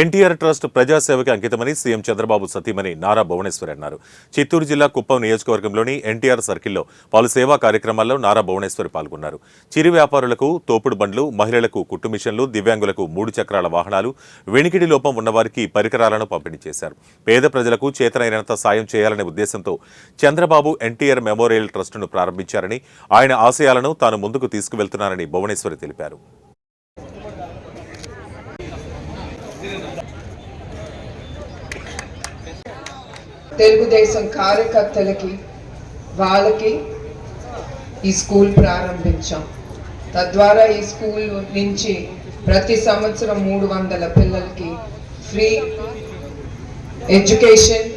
NTR trust ప్రజాసేవకి అంకితమని CM Chandrababu సతీమణి నారా భువనేశ్వరి అన్నారు. చిత్తూరు జిల్లా కుప్పం నియోజకవర్గంలోని ఎన్టీఆర్ సర్కిల్లో పలు సేవా కార్యక్రమాల్లో నారా భువనేశ్వరి పాల్గొన్నారు. చిరు వ్యాపారులకు తోపుడు బండ్లు మహిళలకు కుట్టు మిషన్లు దివ్యాంగులకు మూడు చక్రాల వాహనాలు వెనికిడి లోపం ఉన్నవారికి పరికరాలను పంపిణీ చేశారు. పేద ప్రజలకు చేతనైనంత సాయం చేయాలనే ఉద్దేశంతో చంద్రబాబు ఎన్టీఆర్ మెమోరియల్ ట్రస్టును ప్రారంభించారని ఆయన ఆశయాలను తాను ముందుకు తీసుకువెళ్తున్నానని భువనేశ్వరి తెలిపారు. తెలుగుదేశం కార్యకర్తలకి వాళ్ళకి ఈ స్కూల్ ప్రారంభించాం. తద్వారా ఈ స్కూల్ నుంచి ప్రతి సంవత్సరం మూడు వందల పిల్లలకి ఫ్రీ ఎడ్యుకేషన్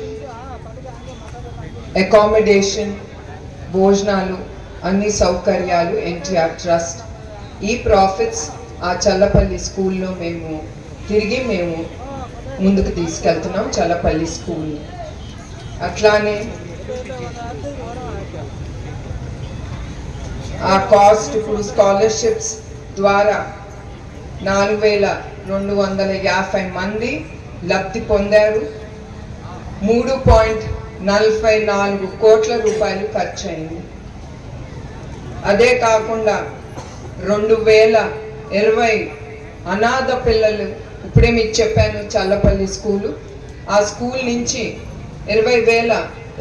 అకామిడేషన్ భోజనాలు అన్ని సౌకర్యాలు ఎన్టీఆర్ ట్రస్ట్. ఈ ప్రాఫిట్స్ ఆ చల్లపల్లి స్కూల్లో మేము తిరిగి మేము ముందుకు తీసుకెళ్తున్నాం చల్లపల్లి స్కూల్. అట్లానే ఆ కాస్ట్ ఇప్పుడు స్కాలర్షిప్స్ ద్వారా నాలుగు వేల రెండు వందల యాభై మంది లబ్ధి పొందారు. మూడు పాయింట్ నలభై నాలుగు కోట్ల రూపాయలు ఖర్చు అయింది అదే కాకుండా రెండు వేల ఇరవై అనాథ పిల్లలు ఇప్పుడే మీకు చెప్పాను చల్లపల్లి స్కూలు. ఆ స్కూల్ నుంచి ఇరవై వేల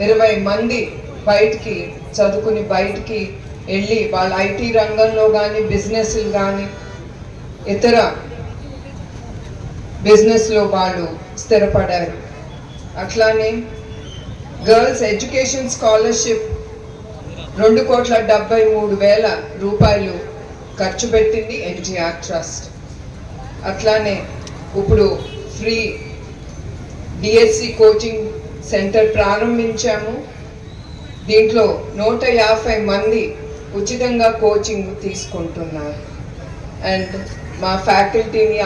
ఇరవై మంది బయటికి చదువుకుని బయటికి వెళ్ళి వాళ్ళ ఐటీ రంగంలో కానీ బిజినెస్లు కానీ ఇతర బిజినెస్లో వాళ్ళు స్థిరపడారు. అట్లానే గర్ల్స్ ఎడ్యుకేషన్ స్కాలర్షిప్ రెండు కోట్ల డెబ్బై మూడు వేల రూపాయలు ఖర్చు పెట్టింది ఎన్టీఆర్ ట్రస్ట్. అట్లానే ఇప్పుడు ఫ్రీ డిఎస్సి కోచింగ్ సెంటర్ ప్రారంభించాము. దీంట్లో నూట యాభై మంది ఉచితంగా కోచింగ్ తీసుకుంటున్నారు. అండ్ మా ఫ్యాకల్టీని